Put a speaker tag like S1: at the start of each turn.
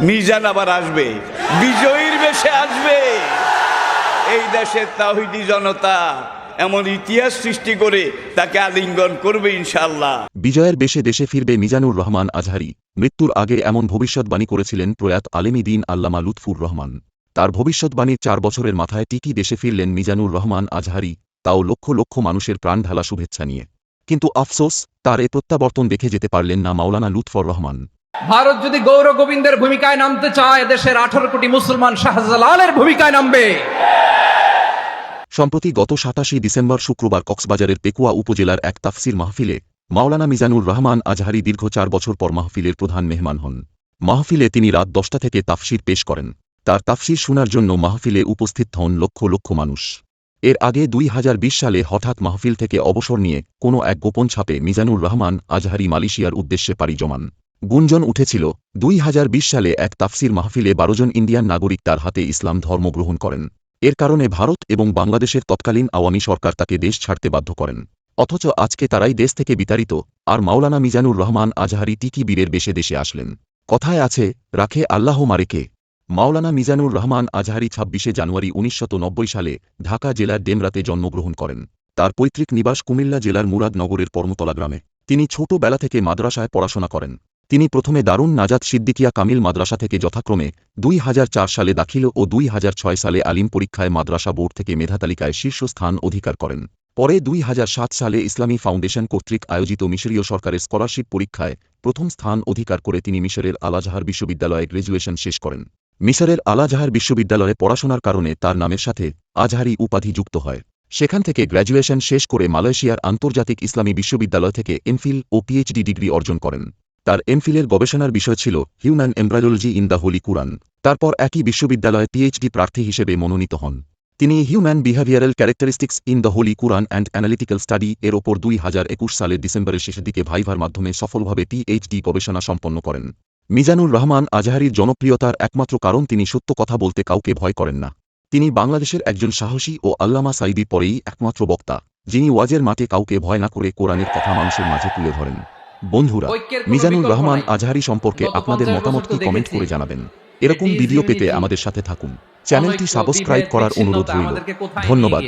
S1: মিজান আবার আসবে। বিজয়ীর বেশে আসবে। এই দেশের তাহিদি জনতা এমন ইতিহাস সৃষ্টি করে তাকে আলিঙ্গন করবে ইনশাল্লাহ
S2: বিজয়ের বেশে দেশে ফিরবে মিজানুর রহমান আজহারি। মৃত্যুর আগে এমন ভবিষ্যৎবাণী করেছিলেন প্রয়াত আলেমী দিন আল্লামা লুৎফুর রহমান। তার ভবিষ্যৎবাণীর চার বছরের মাথায় টিকি দেশে ফিরলেন মিজানুর রহমান আজহারি, তাও লক্ষ লক্ষ মানুষের প্রাণ ঢালা শুভেচ্ছা নিয়ে। কিন্তু আফসোস, তার এ প্রত্যাবর্তন দেখে যেতে পারলেন না মাওলানা লুৎফর রহমান।
S3: ভারত যদি গৌর গোবিন্দের ভূমিকায় নামতে চায়, দেশের আঠারো কোটি মুসলমান শাহজালালের ভূমিকায় নামবে।
S2: সম্প্রতি গত সাতাশি ডিসেম্বর শুক্রবার কক্সবাজারের পেকুয়া উপজেলার এক তাফসির মাহফিলে মাওলানা মিজানুর রহমান আজহারি দীর্ঘ চার বছর পর মাহফিলের প্রধান মেহমান হন। মাহফিলে তিনি রাত দশটা থেকে তাফসির পেশ করেন। তার তাফসির শোনার জন্য মাহফিলে উপস্থিত হন লক্ষ লক্ষ মানুষ। এর আগে দুই হাজার বিশ সালে হঠাৎ মাহফিল থেকে অবসর নিয়ে কোনো এক গোপন ছাপে মিজানুর রহমান আজহারি মালয়েশিয়ার উদ্দেশ্যে পাড়ি জমান। গুঞ্জন উঠেছিল, দুই হাজার বিশ সালে এক তাফসির মাহফিলে বারোজন ইন্ডিয়ান নাগরিক তার হাতে ইসলাম ধর্ম গ্রহণ করেন। এর কারণে ভারত এবং বাংলাদেশের তৎকালীন আওয়ামী সরকার তাকে দেশ ছাড়তে বাধ্য করেন। অথচ আজকে তারাই দেশ থেকে বিতাড়িত, আর মাওলানা মিজানুর রহমান আজহারি টিকি বীরের বেশে দেশে আসলেন। কথায় আছে, রাখে আল্লাহ মারেকে মাওলানা মিজানুর রহমান আজহারি ছাব্বিশে জানুয়ারি উনিশশো নব্বই সালে ঢাকা জেলার ডেমরাতে জন্মগ্রহণ করেন। তার পৈতৃক নিবাস কুমিল্লা জেলার মুরাদনগরের পর্মতলা গ্রামে। তিনি ছোটবেলা থেকে মাদ্রাসায় পড়াশোনা করেন। তিনি প্রথমে দারুণ নাজাদ সিদ্দিকিয়া কামিল মাদ্রাসা থেকে যথাক্রমে দুই হাজার চার সালে দাখিল ও দুই হাজার ছয় সালে আলিম পরীক্ষায় মাদ্রাসা বোর্ড থেকে মেধাতালিকায় শীর্ষস্থান অধিকার করেন। পরে দুই হাজার সাত সালে ইসলামী ফাউন্ডেশন কর্তৃক আয়োজিত মিশরীয় সরকারের স্কলারশিপ পরীক্ষায় প্রথম স্থান অধিকার করে তিনি মিশরের আলাজাহার বিশ্ববিদ্যালয়ে গ্র্যাজুয়েশন শেষ করেন। মিশরের আলাজাহার বিশ্ববিদ্যালয়ে পড়াশোনার কারণে তার নামের সাথে আজহারি উপাধি যুক্ত হয়। সেখান থেকে গ্র্যাজুয়েশন শেষ করে মালয়েশিয়ার আন্তর্জাতিক ইসলামী বিশ্ববিদ্যালয় থেকে এমফিল ও পিএইচডি ডিগ্রি অর্জন করেন। তার এমফিলের গবেষণার বিষয় ছিল human embryology in the holy Quran তারপর একই বিশ্ববিদ্যালয়ে পিএইচডি প্রার্থী হিসেবে মনোনীত হন। তিনি human behavioural characteristics in the holy Quran and analytical study এর ওপর দুই হাজার একুশ সালের ডিসেম্বরের শেষের দিকে ভাইভার মাধ্যমে সফলভাবে পিএইচডি গবেষণা সম্পন্ন করেন। মিজানুর রহমান আজহারির জনপ্রিয়তার একমাত্র কারণ তিনি সত্য কথা বলতে কাউকে ভয় করেন না। তিনি বাংলাদেশের একজন সাহসী ও আল্লামা সাইদির পরেই একমাত্র বক্তা, যিনি ওয়াজের মাঠে কাউকে ভয় না করে কোরআনের কথা মানুষের মাঝে তুলে ধরেন। বন্ধুরা মিজানুর রহমান আজহারি সম্পর্কে আপনাদের
S3: 50
S2: মতামত কি কমেন্ট করে জানাবেন। এরকম ভিডিও পেতে আমাদের সাথে থাকুন। চ্যানেলটি সাবস্ক্রাইব করার অনুরোধ রইল। ধন্যবাদ?